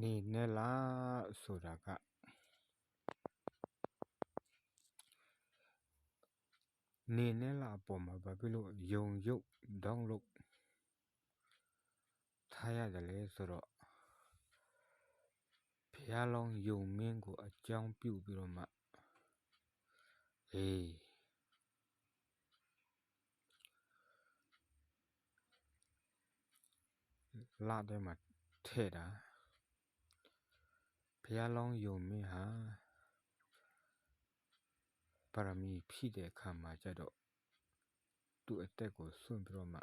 နေနဲ့လားဆိုတာကနေနဲ့လားအပေါ်မှာဘာဖြစ်လို့ယုံရုပ်ဒေါင်းလို့ထားရတယ်လဲဆိုတော့ဘုရားလောင်းယုံမင်းကိုအကြောင်းပြုပြီးတော့မှအေးလာတဲ့မှာထဲ့တာ ဘုရားလောင်းယုံမင်းဟာပါရမီဖြည့်တဲ့အခါမှာကျတော့သူ့အသက်ကိုစွန့်ပြီးတော့မှ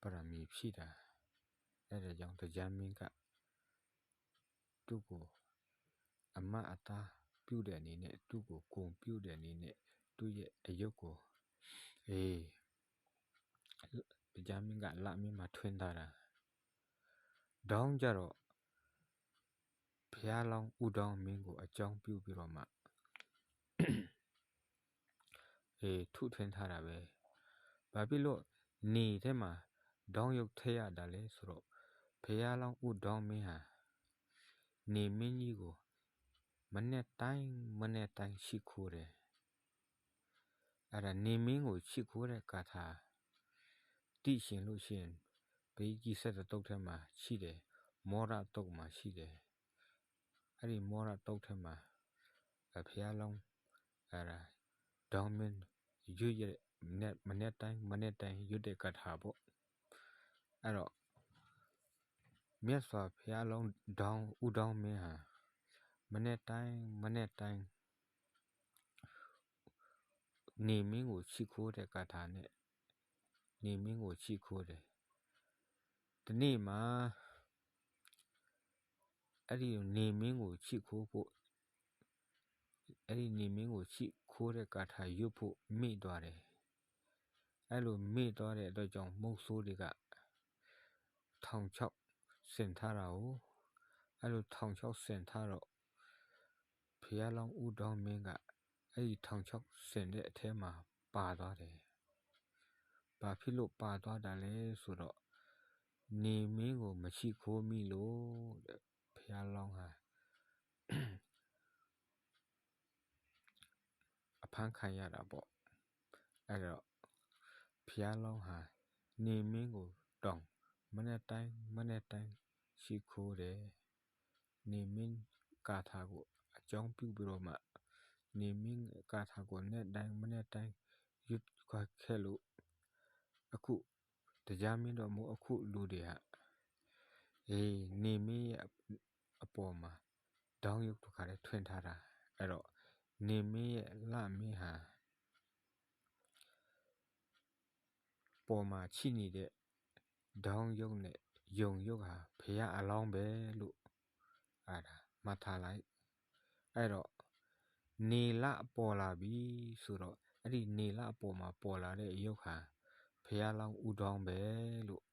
ပါရမီဖြည့်တာအဲ့ဒါကြောင့်တရားမင်းကသူ့ကိုအမတ်အသားပြုတဲ့အနေနဲ့သူ့ကိုဂုံပြုတဲ့အနေနဲ့သူ့ရဲ့အယုတ်ကိုအေးတရားမင်းကလာမင်းမှာထွင်းထားတာဒေါင်းကြတော့ဘု ရားလောင်းဥဒေါင်းမင်းကို အကြောင်းပြုပြီးတော့မှအေးထုထွင်းထားတာပဲဘာဖြစ်လို့နေထဲမှာဒေါင်းရုပ်ထည့်ရတာလဲဆိုတော့ဘုရားလောင်းဥဒေါင်းမင်းဟာနေမင်းကြီးကိုမနဲ့တိုင်းမနဲ့တိုင်းရှိခိုးတယ်အဲ့ဒါနေမင်းကိုရှိခိုးတဲ့ကာထာတိရှင်လို့ရှိရင်ဘေးကြီးဆက်တဲ့တုတ်ထဲမှာရှိတယ်မောရတုတ်မှာရှိတယ် အဲ့ဒီမောရတုတ်ထဲမှာဘုရားလောင်းအဲ့ဒါဒေါင်းမင်းရွတ်ရနဲ့မနဲ့တိုင်းမနဲ့တိုင်းရွတ်တဲ့ကာထာပေါ့အဲ့တော့မြတ်စွာဘုရားလုံးဒေါင်းဥဒေါင်းမင်းဟာမနဲ့တိုင်းမနဲ့တိုင်းနေမင်းကိုချိခိုးတဲ့ကာထာနဲ့နေမင်းကိုချိခိုးတယ်ဒီနေ့မှာ အဲ့ဒီနေမင်းကိုချိခိုးဖို့အဲ့ဒီနေမင်းကိုချိခိုးတဲ့ကာထာရွတ်ဖို့မိသွားတယ်အဲ့လိုမိသွားတဲ့အတွက်ကြောင့်မုတ်ဆိုးတွေကထောင်ချောက်ဆင်ထားတာကိုအဲ့လိုထောင်ချောက်ဆင်ထားတော့ဖះလောင်းဦးတော်မင်းကအဲ့ဒီထောင်ချောက်ဆင်တဲ့အထဲမှာပါသွားတယ်။ဘာဖြစ်လို့ပါသွားတာလဲဆိုတော့နေမင်းကိုမရှိခိုးမိလို့တဲ့ ဖះလောင်းဟာအဖမ်းခံရတာပေါ့။အဲ့တော့ဖះလောင်းဟာနေမင်းကိုတောင်းမနဲ့တိုင်းမနဲ့တိုင်းရှိခိုးတယ်နေမင်းကာထာကိုအကြောင်းပြုပြီးတော့မှနေမင်းကာထာကိုနဲ့တိုင်းမနဲ့တိုင်းရွတ်ခွာခဲ့လို့အခုတရားမင်းတော်မူအခုလူတွေဟာအေးနေမင်းရဲ့ အပေါ်မှာဒေါင်းရုပ်တစ်ခါတည်းထွင်ထားတာအဲ့တော့နေမင်းရဲ့လမင်းဟာပေါ်မှာချိနေတဲ့ဒေါင်းရုပ်နဲ့ယုံရုပ်ဟာဖះအလောင်းပဲလို့အဲ့ဒါမှတ်ထားလိုက်အဲ့တော့နေလပေါ်လာပြီဆိုတော့အဲ့ဒီနေလပေါ်မှာပေါ်လာတဲ့ရုပ်ဟာဖះလောင်းဥတောင်းပဲလို့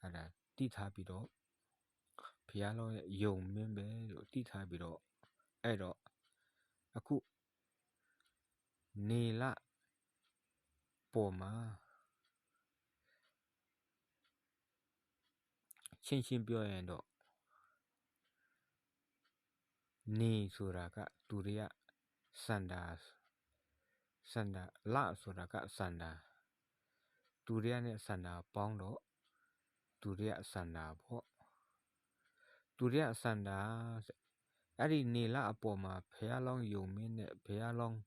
အဲ့ဒါတိထားပြီးတော့ ဖះလောင်းရဲ့ယုံမင်းပဲလို့တိထားပြီးတော့အဲ့တော့အခုနေလပေါ်မှာချင်းချင်းပြောရင်တော့နေဆိုတာကသူတွေကစန္ဒာစန္ဒာလဆိုတာကစန္ဒာသူတွေကနဲ့စန္ဒာပေါင်းတော့သူတွေကစန္ဒာပေါ့ သူတွေကစန္ဒာအဲ့ဒီနေလအပေါ်မှာဖះလောင်းယုံမင်းနဲ့ဖះလောင်း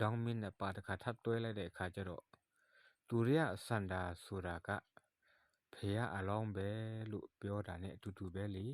ဒေါင်းမင်းနဲ့ပါတခါထပ်တွဲလိုက်တဲ့အခါကျတော့သူတွေကစန္ဒာဆိုတာကဖះအလောင်းပဲလို့ပြောတာ ਨੇ အတူတူပဲလေ